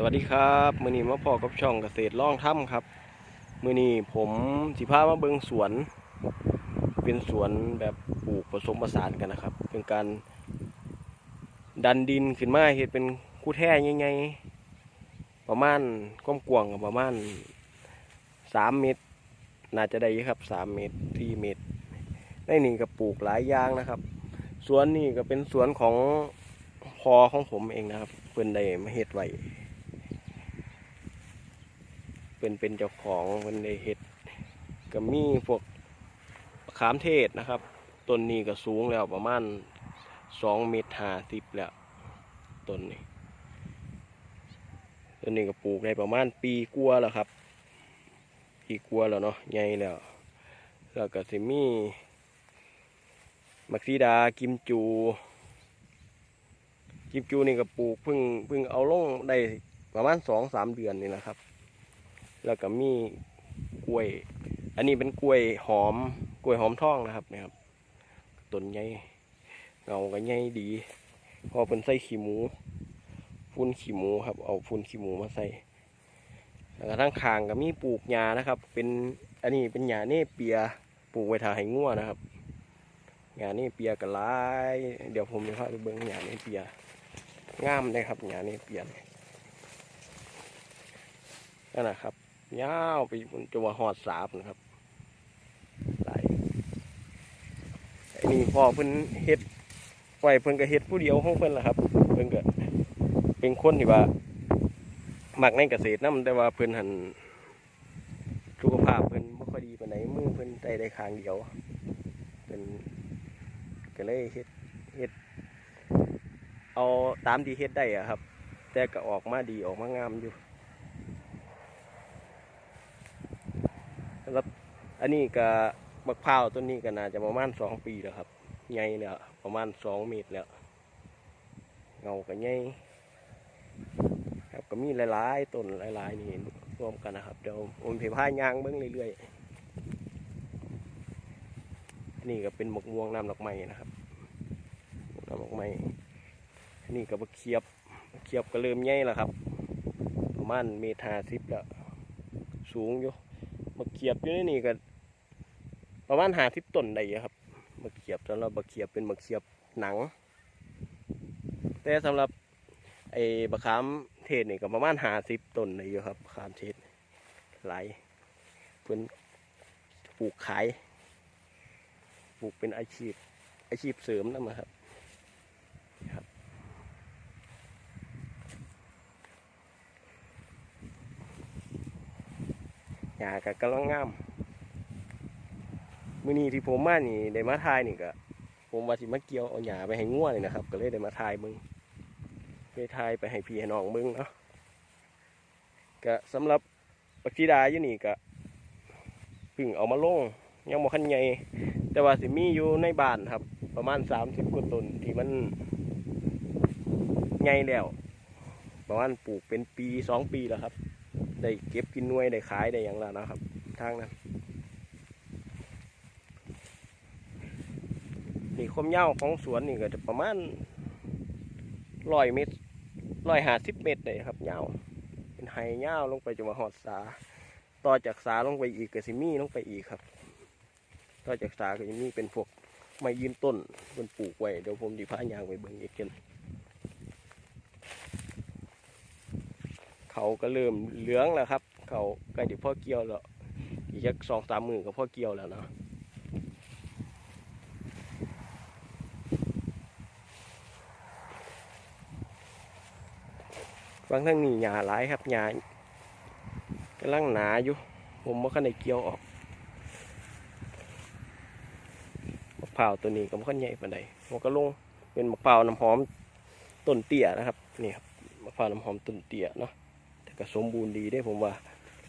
สวัสดีครับมือนี้มาพอกับช่องเกษตรล่องถ้ำครับ มือนี้ผมสิพามาเบิงสวน เป็นสวนแบบปลูกผสมผสานกันนะครับ เป็นการดันดินขึ้นมาเห็ดเป็นคู่แท่ใหญ่ๆประมาณก้มกวางประมาณสามเมตร น่าจะได้ครับสามเมตรที่เมตรในนี่ก็ปลูกหลายอย่างนะครับสวนนี่ก็เป็นสวนของพอของผมเองนะครับเพิ่อนได้มาเฮ็ดไว้ เป็นเป็นเจ้าของมันได้เห็ดก็มีพวกขามเทศนะครับต้นนี้ก็สูงแล้วประมาณสองเมตรห้าสิบแล้วต้นนี้ต้นนี้ก็ปลูกได้ประมาณปีกลัวแล้วครับปีกลัวแล้วเนาะใหญ่แล้ว แล้วก็สิมีมักซีดากิมจู กิมจูนี่ก็ปลูกเพิ่งเพิ่งเอาลงได้ประมาณสองสามเดือนนี่นะครับ แล้วก็มีกล้วย อันนี้เป็นกล้วยหอม กล้วยหอมทองนะครับเนี่ยครับต้นใหญ่เงาก็ใหญ่ดี พอเป็นใส่ขี้หมูฟุ้นขี้หมูครับ เอาฟุ้นขี้หมูมาใส่แล้วก็ทั้งคางก็มีปลูกหญ้านะครับ เป็นอันนี้เป็นหญ้าเนเปียปลูกไว้ทาให้งัวนะครับหญ้าเนเปียก็หลาย เดี๋ยวผมจะพาไปเบิ่งหญ้าเนเปียงามเลยครับหญ้าเนเปียนี่ยนั่นนะครับ ยาวไปจนจว่าหอดสาบนะครับหลไอ้นี่พ่อเพิ่นเฮ็ดไว้เพิ่นก็เฮ็ดผู้เดียวของเพิ่นล่ะครับ เพิ่นก็เป็นคนที่ว่ามักในเกษตรนํแต่ว่าเพิ่นหันสุขภาพเพิ่นบ่ค่อยดีปานใดมือเพิ่นได้ได้ข้างเดียวเพิ่นก็เลยเฮ็ดเฮ็ด เอาตามที่เฮ็ดได้อะครับ แต่ก็ออกมาดีออกมางามอยู่ แล้วอันนี้ก็บักพร้าวต้นนี้ก็น่าจะประมาณสองปีแล้วครับใหญ่แล้วประมาณสองเมตรแล้วเงาก็ใหญ่ครับก็มีหลายๆต้นหลายๆนี่รวมกันนะครับเดี๋ยวผมเพพายางเบิ้งเรื่อยๆนนี่ก็เป็นหมกม่วงน้ำดอกไม้นะครับน้ำดอกไม้นนี่ก็บักเขียบเขียบก็เริ่มใหญ่แล้วครับ ประมาณเมตรห้าสิบแล้วสูงอยู่ บักเขียบอยู่ในนี่ก็ประมาณหาทิพต้นได้อยู่ครับบักเขียบสำหรับบักเขียบเป็นบักเขียบหนัง แต่สำหรับไอ้บักขามเทศนี่ก็ประมาณหาสิบต้นได้อยู่ครับบักขามเทศหลายเพิ่นปลูกขายปลูกเป็นอาชีพอาชีพเสริมนั่นนะครับ หญ้าก็กำลังงามมื้อนี้ที่ผมมานี่ได้มาถ่ายนี่ก็ผมว่าสิมาเกี่ยวเอาหญ้าไปให้งัวนี่นะครับ ก็เลยได้มาถ่ายมึงไปถ่ายไปให้พี่ให้น้องมึงเนาะก็สำหรับปักชีดาอยู่นี่ก็พิ่งเอามาลงยังบ่คันใหญ่แต่ว่าสิมีอยู่ในบ้านครับ ประมาณ30กว่าต้นที่มันใหญ่แล้วประมาณปลูกเป็นปีสองปีแล้วครับ ได้เก็บกินน่วยได้ขายได้อย่างล้วนะครับทางนั้นนี่ความยาวของสวนนี่ก็จะประมาณร้อยเมตรร้อยห้าสิบเมตรเลยครับยาวเป็นไฮยาวลงไปจนมาหอดสา ต่อจากสาลงไปอีกก็สิมีลงไปอีกครับ ต่อจากสาก็จะมีเป็นพวกไม้ยืนต้นเป็นปลูกไว้เดี๋ยวผมดีพายางไปเบิ่งอีกกัน เขาก็เริ่มเหลืองแล้วครับ เขาใกล้จะพ่อเกี่ยวแล้วอีกสักสองสามมือก็พ่อเกี่ยวแล้วเนาะบางทั้งนี้หญ้าหลายครับหญ้ากำลังหนาอยู่ ผมว่าขันในเกี่ยวออกมะพร้าวตัวนี้ก็บ่ขันใหญ่ปานใดมันก็ลงเป็นมะพร้าวน้ำหอมต้นเตี้ยนะครับนี่ครับมะพร้าวน้ำหอมต้นเตี้ยเนาะ ก็สมบูรณ์ดีได้ผมว่า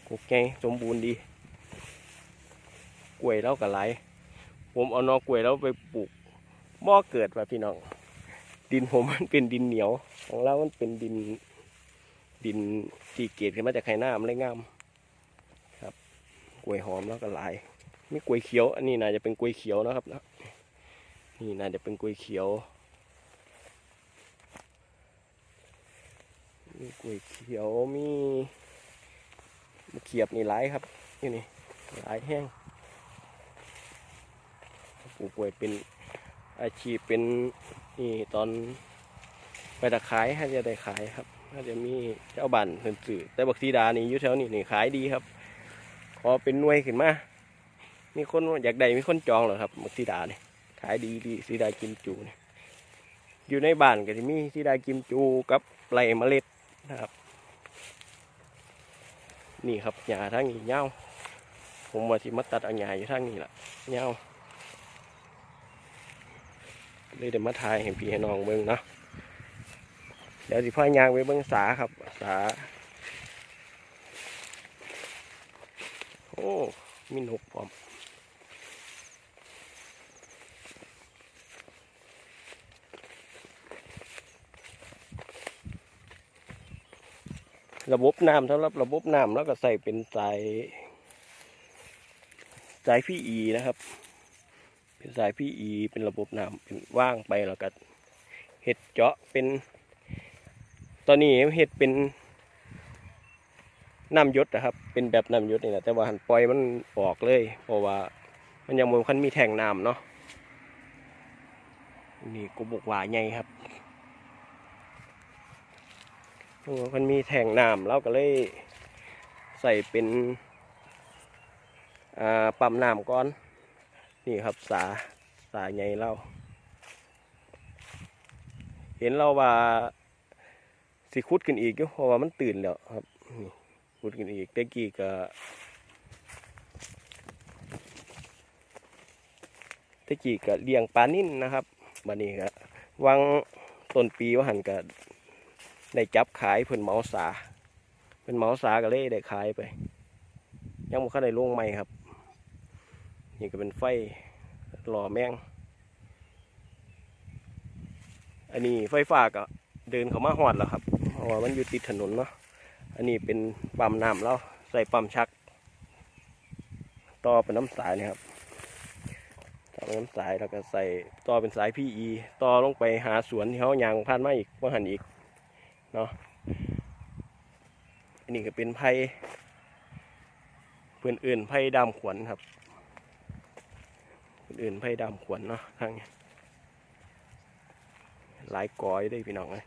กุกไงสมบูรณ์ดี กล้วยแล้วก็ไหลผมเอานอกล้วยแล้วไปปลูกบ่อเกิดว่ะพี่น้อง ดินผมมันเป็นดินเหนียว ของเรามันเป็นดินดินที่เกตขึ้นมาจากไข่น้ำเลยงามครับกล้วยหอมแล้วก็หลายมีกล้วยเขียว อันนี้น่าจะเป็นกล้วยเขียวนะครับนะนี่น่าจะเป็นกล้วยเขียว มีกล้วยเขียวมีมะเขียบนี่หลายครับนี่นี่หลายแห้งปลูกกล้วยเป็นอาชีพเป็นนี่ตอนไปตะขายถ้าจะได้ขายครับถ้าจะมีเจ้าบันเพิ่นสื่อแต่บักซีดานี่อยู่แถวนี้นี่ขายดีครับขอเป็นหน่วยขึ้นมามีคนอยากได้มีคนจองเหรอครับมักซีดาเนี่ยขายดีดีซีดากิมจูเนี่ยอยู่ในบ้านก็จะมีซีดากิมจูกับไรเมล็ด นะครับนี่ครับหญ้าทางนี้เงาผมว่าที่มาตัดเอาหญ้าอยู่ทางนี้แหละเงาเลยเดี๋ยวมาถ่ายให้พี่ให้น้องเบิ่งเนาะเดี๋ยวสิพ่ายางไปเบิ่งสาครับสาโอ้มีนกพร้อม ระบบน้ำสำหรับระบบน้ำแล้วก็ใส่เป็นสายสายพีอีนะครับ เป็นสายพีอีเป็นระบบน้ำเป็นว่างไปแล้วก็เห็ดเจาะเป็น ตอนนี้เห็ดเป็นน้ำยศนะครับ เป็นแบบน้ำยศนี่แหละแต่ว่าหันปล่อยมันออกเลย เพราะว่ามันยังมันคันมีแทงน้ำเนาะนี่กูบอกว่าไงครับ โอ้มันมีแทงน้ำเราก็เลยใส่เป็นปั๊มน้ำก่อน นี่ครับสาสาใหญ่เรา เห็นเราว่าสิคุดขึ้นอีกอยู่เพราะว่ามันตื่นแล้วครับคุดขึ้นอีกแต่กี้ก็แต่กี้ก็เลี้ยงปลานิ่นนะครับบัดนี้ก็วังต้นปีว่าหันก็ ได้จับขายเพิ่นเหมาสาเพิ่นเหมาสาก็เลยได้ขายไป ยังบ่คันได้ลงใหม่ครับ นี่ก็เป็นไฟหล่อแมงอันนี้ไฟฟ้าก็เดินเข้ามาหอดแล้วครับเพราะว่ามันอยู่ติดถนนเนาะอันนี้เป็นปั๊มน้ำแล้วใส่ปั๊มชัก ต่อเป็นน้ำสายนี่ครับต่อเป็นน้ำสายแล้วก็ใส่ต่อเป็นสายพีอีต่อลงไปหาสวนที่เขายางผ่านมาอีกว่าหันอีก เนาะอันนี้ก็เป็นไผ่เพื่อนอื่นไผ่ดำขวัญครับเพื่อนอื่นไผ่ดำขวัญเนาะทางนี้หลายกอยได้พี่น้องเลย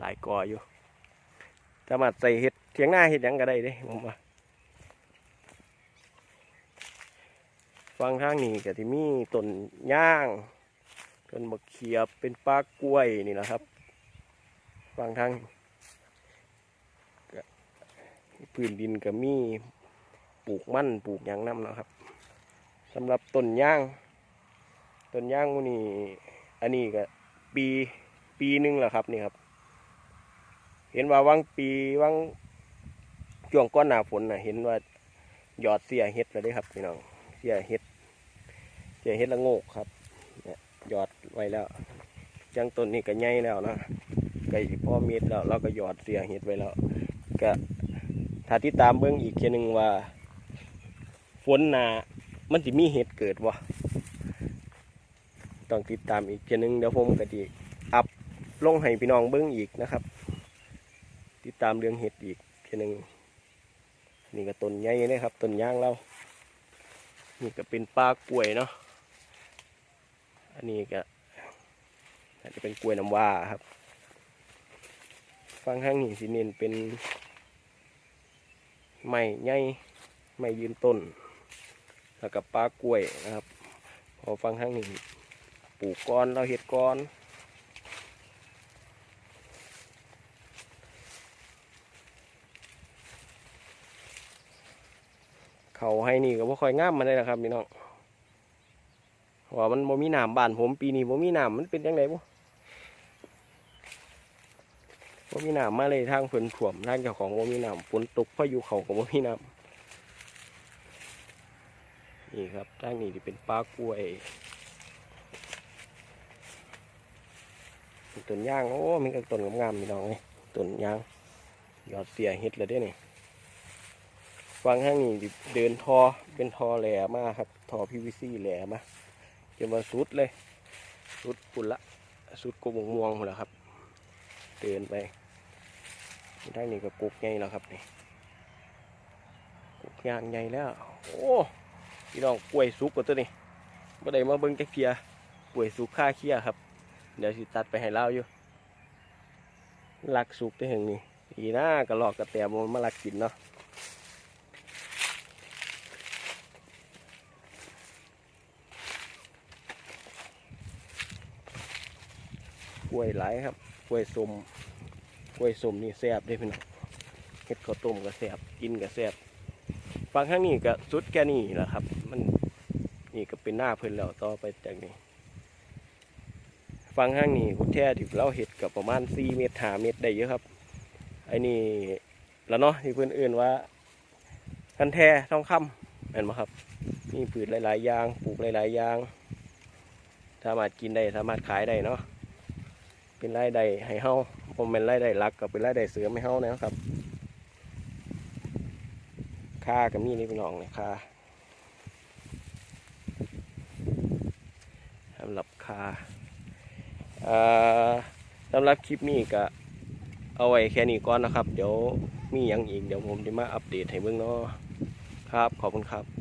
หลายกอยอยู่สามารถใส่เห็ดเทียงหน้าเห็ดยังก็ได้เด้ผมว่าฟังทางนี้ก็ที่มีต้นย่างต้นมะเขียบเป็นปลากล้วยนี่แหละครับ บางทางพื้นดินก็มีปลูกมั่นปลูกยางน้ำนะครับสำหรับต้นย่างต้นย่างนี่อันนี้ก็ปีปีหนึ่งแหละครับนี่ครับ เห็นว่าวังปีวังช่วงก้อนหนาฝนนะเห็นว่าหยอดเสียเห็ดแล้วเด้ครับพี่น้องเสียเห็ดเสียเห็ดละโงกครับยหยอดไว้แล้วจังต้นนี้ก็ใหญ่แล้วนะ ไก่พ่อเม็ดแล้วเราก็หยอดเสียเห็ดไว้แล้ว ก็ถ้าที่ตามเบื้องอีกเทียหนึงว่า ฝนหนามันจะมีเห็ดเกิดวะต้องติดตามอีกเทียหนึงเดี๋ยวผมก็ดีอัพลงให้พี่น้องเบื้องอีกนะครับ ติดตามเรื่องเห็ดอีกเทียหนึงนี่ก็ต้นใหญ่นะครับต้นย่างเรา นี่ก็เป็นปลากล้วยเนาะอันนี้ก็อาจจะเป็นกล้วยน้ำว้าครับ ฟังข้างนี้สิเน้นเป็นไม้ใหญ่ไม้ยืนต้น แล้วก็ปลากล้วยนะครับ พอฟังข้างนี้ปลูกก้อนเราเห็ดก้อนเขาให้นี่ก็บ่ค่อยงามมาได้นะครับพี่น้องว่ามันบ่มีน้ำบ้านผมปีนี้บ่มีน้ำมันเป็นยังไงบ่ ว่มีน้ำมาเลยทางเพิ่นถ่วมทางเจ้าของว่มีน้ำฝนตกพายุเขาก็ว่มีน้ำนี่ครับทางนี้ที่เป็นปลากล้วยต้นย่างโอ้มีกับต้นงามๆมีน้องเลยต้นย่างยอดเสียเฮ็ดเลยเด้นี่ฟังทางนี้เดินทอเป็นทอแหลมาครับทอ PVC แหลมาจนมาสุดเลย สุดปุ่นละ สุดกบม่วงหมดแล้วครับ เดินไป ได้นี่ก็กุกใหญ่แล้วครับนี่กุกยางใหญ่แล้ว โอ้พี่น้องกล้วยสุกกว่าตัวนี้บ่ได้มาเบิ่งจักเทียกล้วยสุกค่าเคี้ยครับ เดี๋ยวสิตัดไปให้เล่าอยู่ลักสุกได้แห่งนี้อีน่ากระลอกกระแตมันมาลักกินเนาะกล้วยหลายครับกล้วยสม กล้วยสมนี่แซ่บเด้พี่น้องเฮ็ดข้าวต้มก็แซ่บกินก็แซ่บฟังข้างนี้ก็สุดแค่นี้แหละครับ มันนี่ก็เป็นหน้าเพิ่นแล้วต่อไปจากนี้ฟังห้างนี่กุแท้ที่เราเห็ดกับประมาณ4เมตร5เมตรได้เยอะครับไอ้นี่แล้วเนาะที่เพื่อนเอื่นว่าคันแท้ทองคำเห็นไหมครับนี่พืชหลายๆอย่างปลูกหลายๆอย่างสามารถกินได้สามารถขายได้เนาะเป็นรายได้ให้เฮา ผมเป็นรายได้หลักกับเป็นรายได้เสริมให้เฮานะครับค่ากับมีนี่พี่น้องเนี่ยค่าสำหรับค่าอ่อสำหรับคลิปนี้ก็เอาไว้แค่นี้ก่อนนะครับ เดี๋ยวมีอย่างอีกเดี๋ยวผมจะมาอัปเดตให้เบิ่งเนาะครับ ขอบคุณครับ